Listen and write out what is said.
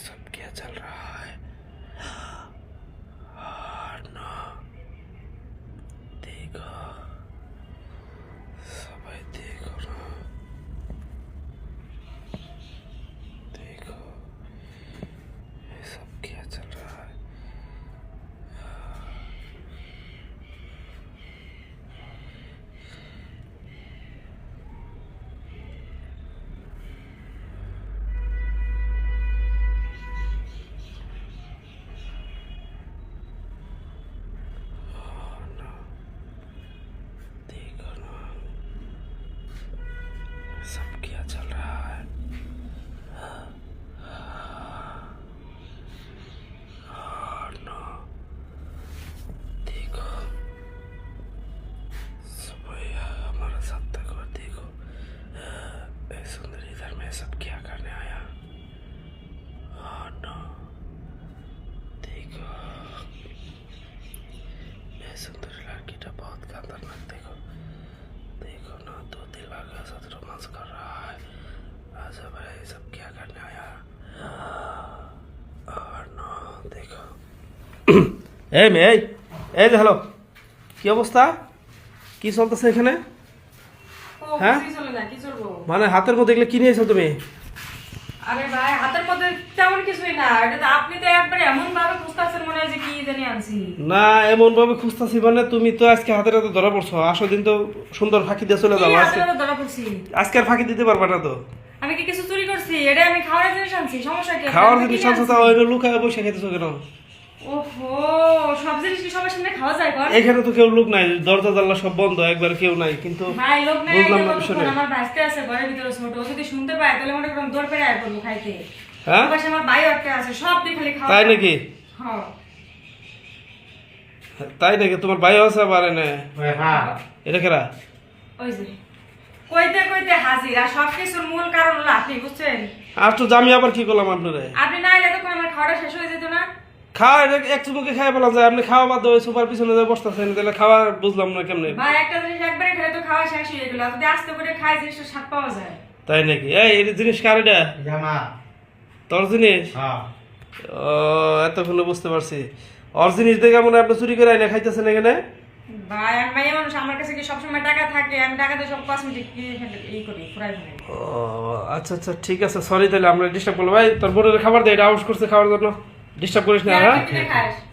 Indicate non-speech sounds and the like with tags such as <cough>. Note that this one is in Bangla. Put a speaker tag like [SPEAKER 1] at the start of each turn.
[SPEAKER 1] सब क्या चल रहा है। और ना। देखो। <clears throat> এই মেয়ে এই এই যে হ্যালো কি অবস্থা? কি চলতেছে এখানে? হ্যাঁ? মানে হাতের মধ্যে এগুলো কি নিয়েছো তুমি?
[SPEAKER 2] আরে ভাই হাতের মধ্যে তেমন কিছুই না এটা তো আপনি তো একবারে এমন ভাবে খুঁজতেছেন মনে হয় যে কি জানি আনছি।
[SPEAKER 1] না এমন ভাবে খুঁজতেছি মানে তুমি তো আজকে হাতের হাতে ধরা পড়ছো আসো দিন তো সুন্দর ফাঁকি দিয়ে চলে আজকে।
[SPEAKER 2] ধরা পড়ছি?
[SPEAKER 1] আজকে আর ফাঁকি দিতে পারবে না তো।
[SPEAKER 2] আমি কি কিছু চুরি করছি? এটা আমি খাওয়ার জিনিস আনছি সমস্যা কি?
[SPEAKER 1] খাওয়ার জিনিস
[SPEAKER 2] আনছি?
[SPEAKER 1] লুকায় বসে খেতেছো কেন?
[SPEAKER 2] ওহো সব জিনিস কি সবার সামনে খাওয়া যায় কর
[SPEAKER 1] এখানে তো কেউ লোক নাই দরজা জানলা সব বন্ধ একবার কেউ নাই কিন্তু
[SPEAKER 2] ভাই লোক নাই
[SPEAKER 1] বুঝলাম না বিষয়টা।
[SPEAKER 2] আমার বাঁচতে আছে ঘরের ভিতরে ছোট যদি শুনতে পায় তাহলে মনে করুন দৌড় পেরে আয় খাইতে
[SPEAKER 1] হ্যাঁ?
[SPEAKER 2] পাশে আমার ভাই একটা আছে সব দিয়ে খালি খাওয়া
[SPEAKER 1] তাই নাকি?
[SPEAKER 2] হ্যাঁ।
[SPEAKER 1] তাই নাকি? তোমার ভাই আছে আবার এনে? এটা কেরা?
[SPEAKER 2] ওই যে। কইতে কইতে হাজির আর সব কিছুর মূল কারণ হলো আপনি বুঝছেন?
[SPEAKER 1] আর তো আমি আবার কি করলাম আপনারে?
[SPEAKER 2] আপনি না এলে তখন আমার খাওয়াটা শেষ হয়ে যেত না?
[SPEAKER 1] খাওয়া এটা এক চুমুকে খাই পেলাম যায়। আপনি খাওয়া বাদ ওই সুপার পিছনে যে বসতেছেন তাহলে খাওয়া বুঝলাম না কেমনে।
[SPEAKER 2] ভাই একটা জিনিস একবারে খেলে তো খাওয়া শেষ হয়ে গেল। যদি আস্তে করে খাই জিনিসটা স্বাদ পাওয়া যায়।
[SPEAKER 1] তাই নাকি? এই এই জিনিস কার এটা?
[SPEAKER 3] জামা।
[SPEAKER 1] তোর জিনিস?
[SPEAKER 3] হ্যাঁ।
[SPEAKER 1] ও এতক্ষণে বুঝতে পারছি। ওর জিনিস দেখে মনে হয় আপনি চুরি করে আইনা খাইতেছেন এখানে।
[SPEAKER 2] ভাই আমি মানুষ আমার কাছে কি সবসময় টাকা থাকে? আমি টাকাতে সব কসমেটিক এই করি ফুরাই। ফেলে
[SPEAKER 1] ও আচ্ছা আচ্ছা ঠিক আছে। সরি তাহলে আমরা ডিস্টার্ব করল ভাই তোর বোনের খাবার দে এটা আউট করছে খাওয়ার জন্য। ডিস্টার্ব করিস না হ্যাঁ
[SPEAKER 2] খাস